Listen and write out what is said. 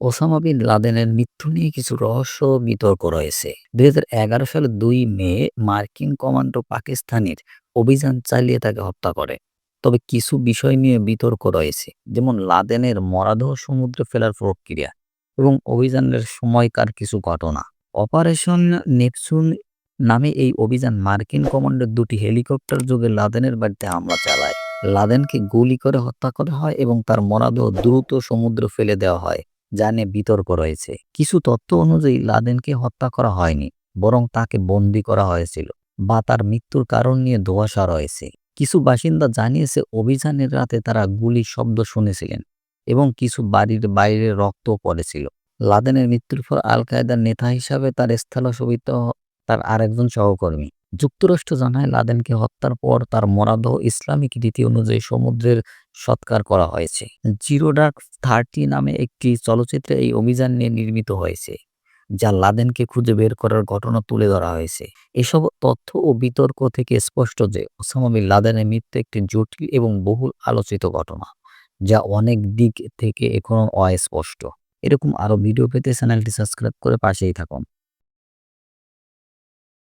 Osama bin লাদেনের মৃত্যু নিয়ে কিছু রহস্য বিতর্ক রয়েছে। দুই হাজার এগারো সালের দুই মে মার্কিন কমান্ডো পাকিস্তানের অভিযান চালিয়ে তাকে হত্যা করে। তবে কিছু বিষয় নিয়ে বিতর্ক রয়েছে, যেমন লাদেনের মরাদেহ সমুদ্রে ফেলার প্রক্রিয়া এবং অভিযানের সময়কার কিছু ঘটনা। অপারেশন নেপচুন নামে এই অভিযান মার্কিন কমান্ডোর দুটি হেলিকপ্টার যোগে লাদেনের বাড়িতে হামলা চালায়। লাদেনকে গুলি করে হত্যা করা হয় এবং তার মরাদেহ দ্রুত সমুদ্র ফেলে দেওয়া হয়। যা নিয়ে বিতর্ক রয়েছে। কিছু তথ্য অনুযায়ী লাদেনকে হত্যা করা হয়নি, বরং তাকে বন্দি করা হয়েছিল বা তার মৃত্যুর কারণ নিয়ে ধোঁয়াশা রয়েছে। কিছু বাসিন্দা জানিয়েছে, অভিযানের রাতে তারা গুলি শব্দ শুনেছিলেন এবং কিছু বাড়ির বাইরে রক্ত পড়েছিল। লাদেনের মৃত্যুর পর আল কায়দার নেতা হিসাবে তার স্থলাশোভিত তার আরেকজন সহকর্মী যুক্তরাষ্ট্র জানায় লাদেনকে হত্যার পর তার মরাদেহ ইসলামিক রীতি অনুযায়ী সমুদ্রের সৎকার করা হয়েছে। জিরো ডার্ক থার্টি নামে একটি চলচ্চিত্রে এই অভিযান নিয়ে নির্মিত হয়েছে, যা লাদেনকে খুঁজে বের করার ঘটনা তুলে ধরা হয়েছে। এসব তথ্য ও বিতর্ক থেকে স্পষ্ট যে ওসামা বিন লাদেনের মৃত্যু একটি জটিল এবং বহুল আলোচিত ঘটনা, যা অনেক দিক থেকে এখনও অস্পষ্ট। এরকম আরও ভিডিও পেতে চ্যানেলটি সাবস্ক্রাইব করে পাশেই থাকুন।